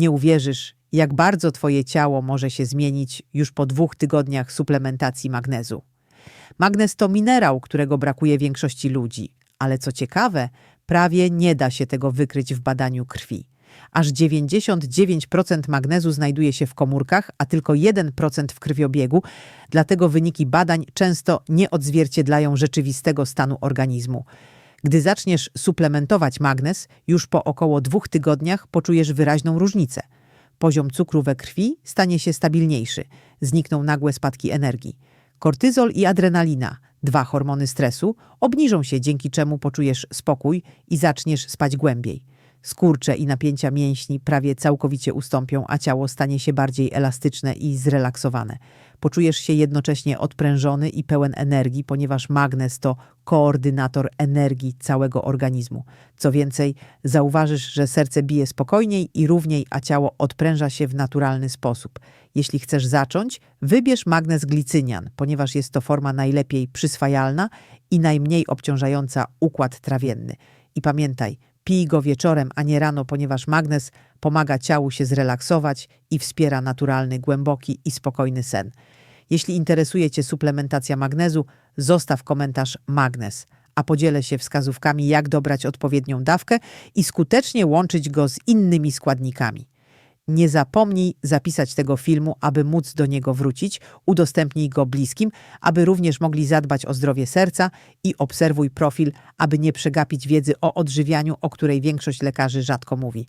Nie uwierzysz, jak bardzo Twoje ciało może się zmienić już po dwóch tygodniach suplementacji magnezu. Magnez to minerał, którego brakuje większości ludzi, ale co ciekawe, prawie nie da się tego wykryć w badaniu krwi. Aż 99% magnezu znajduje się w komórkach, a tylko 1% w krwiobiegu, dlatego wyniki badań często nie odzwierciedlają rzeczywistego stanu organizmu. Gdy zaczniesz suplementować magnez, już po około dwóch tygodniach poczujesz wyraźną różnicę. Poziom cukru we krwi stanie się stabilniejszy, znikną nagłe spadki energii. Kortyzol i adrenalina, dwa hormony stresu, obniżą się, dzięki czemu poczujesz spokój i zaczniesz spać głębiej. Skurcze i napięcia mięśni prawie całkowicie ustąpią, a ciało stanie się bardziej elastyczne i zrelaksowane. Poczujesz się jednocześnie odprężony i pełen energii, ponieważ magnez to koordynator energii całego organizmu. Co więcej, zauważysz, że serce bije spokojniej i równiej, a ciało odpręża się w naturalny sposób. Jeśli chcesz zacząć, wybierz magnez glicynian, ponieważ jest to forma najlepiej przyswajalna i najmniej obciążająca układ trawienny. I pamiętaj, Pij go wieczorem, a nie rano, ponieważ magnez pomaga ciału się zrelaksować i wspiera naturalny, głęboki i spokojny sen. Jeśli interesuje Cię suplementacja magnezu, zostaw komentarz magnez, a podzielę się wskazówkami, jak dobrać odpowiednią dawkę i skutecznie łączyć go z innymi składnikami. Nie zapomnij zapisać tego filmu, aby móc do niego wrócić. Udostępnij go bliskim, aby również mogli zadbać o zdrowie serca i obserwuj profil, aby nie przegapić wiedzy o odżywianiu, o której większość lekarzy rzadko mówi.